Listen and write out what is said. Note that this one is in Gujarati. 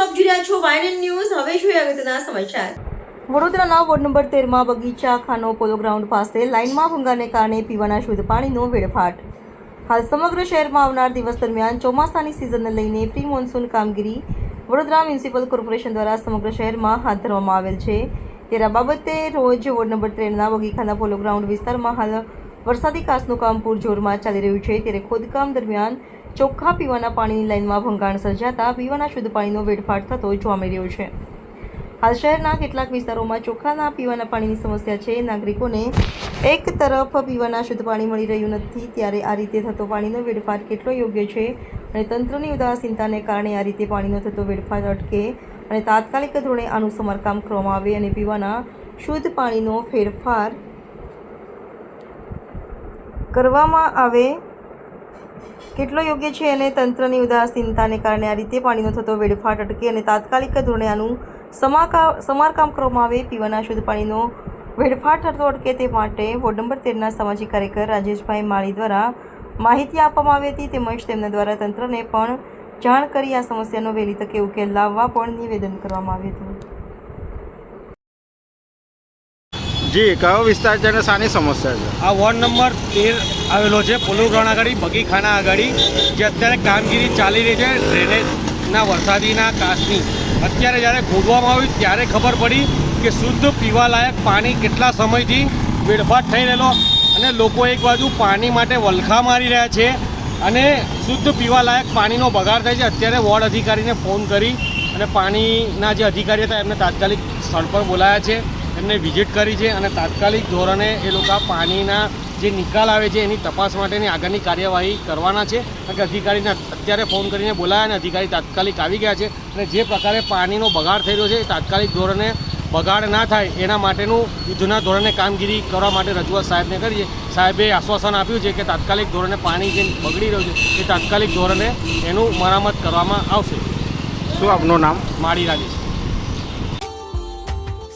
મિત્રો જોઈ રહ્યા છો વાયનન ન્યૂઝ. હવે જોઈએ અગત્યના સમાચાર. વડોદરાના વોર્ડ નંબર તેરમાં બગીચા, ખાનો, પોલો ગ્રાઉન્ડ પાસે લાઇનમાં ભંગારને કારણે પીવાના શુદ્ધ પાણીનો વેડફાટ. હાલ સમગ્ર શહેરમાં આવનાર દિવસ દરમિયાન ચોમાસાની સિઝનને લઈને પ્રી મોન્સૂન કામગીરી વડોદરા મ્યુનિસિપલ કોર્પોરેશન દ્વારા સમગ્ર શહેરમાં હાથ ધરવામાં આવેલ છે. ત્યારે આ બાબતે રોજ વોર્ડ નંબર ત્રણના બગીખાના પોલો ગ્રાઉન્ડ વિસ્તારમાં હાલ વરસાદી કાચનું કામ પૂરજોરમાં ચાલી રહ્યું છે. ત્યારે ખોદકામ દરમિયાન ચોખ્ખા પીવાના પાણીની લાઇનમાં ભંગાણ સર્જાતા પીવાના શુદ્ધ પાણીનો વેડફાટ થતો જોવા મળ્યો છે. હાલ શહેરના કેટલાક વિસ્તારોમાં ચોખ્ખાના પીવાના પાણીની સમસ્યા છે. નાગરિકોને એક તરફ પીવાના શુદ્ધ પાણી મળી રહ્યું નથી, ત્યારે આ રીતે થતો પાણીનો વેડફાટ કેટલો યોગ્ય છે અને તંત્રની ઉદાસીનતાને કારણે આ રીતે પાણીનો થતો વેડફાટ અટકે અને તાત્કાલિક ધોરણે આનું સમારકામ કરવામાં આવે અને પીવાના શુદ્ધ પાણીનો ફેરફાર કરવામાં આવે કેટલો યોગ્ય છે અને તંત્રની ઉદાસીનતાને કારણે આ રીતે પાણીનો થતો વેડફાટ અટકે અને તાત્કાલિક ધોરણે આનું સમારકામ કરવામાં આવે પીવાના શુદ્ધ પાણીનો વેડફાટ થતો અટકે તે માટે વોર્ડ નંબર તેરના સામાજિક કાર્યકર રાજેશભાઈ માળી દ્વારા માહિતી આપવામાં આવી હતી. તેમજ તેમના દ્વારા તંત્રને પણ જાણ કરી આ સમસ્યાનો વહેલી તકે ઉકેલ લાવવા પણ નિવેદન કરવામાં આવ્યું હતું. જી, કયો વિસ્તાર છે અને શાની સમસ્યા છે? આ વોર્ડ નંબર તેર આવેલો છે પોલો ગ્રાઉન્ડ આગળ બગીખાના આગળ જે અત્યારે કામગીરી ચાલી રહી છે, ડ્રેનેજના વરસાદીના કાશની અત્યારે જ્યારે ખોદવામાં આવ્યું, ત્યારે ખબર પડી કે શુદ્ધ પીવાલાયક પાણી કેટલા સમયથી વેડફાટ થઈ રહેલો અને લોકો એક બાજુ પાણી માટે વલખા મારી રહ્યા છે અને શુદ્ધ પીવાલાયક પાણીનો બગાડ થાય છે. અત્યારે વોર્ડ અધિકારીને ફોન કરી અને પાણીના જે અધિકારી હતા, એમને તાત્કાલિક સ્થળ પર બોલાયા છે. એમને વિઝિટ કરી છે અને તાત્કાલિક ધોરણે એ લોકો પાણીના જે નિકાલ આવે છે એની તપાસ માટેની આગળની કાર્યવાહી કરવાના છે. કારણ કે અધિકારીને અત્યારે ફોન કરીને બોલાયા અને અધિકારી તાત્કાલિક આવી ગયા છે અને જે પ્રકારે પાણીનો બગાડ થઈ રહ્યો છે એ તાત્કાલિક ધોરણે બગાડ ના થાય એના માટેનું યુદ્ધના ધોરણે કામગીરી કરવા માટે રજૂઆત સાહેબને કરીએ. સાહેબે આશ્વાસન આપ્યું છે કે તાત્કાલિક ધોરણે પાણી જે બગડી રહ્યું છે એ તાત્કાલિક ધોરણે એનું મરામત કરવામાં આવશે. શું આપનું નામ? માળી રાજેશ.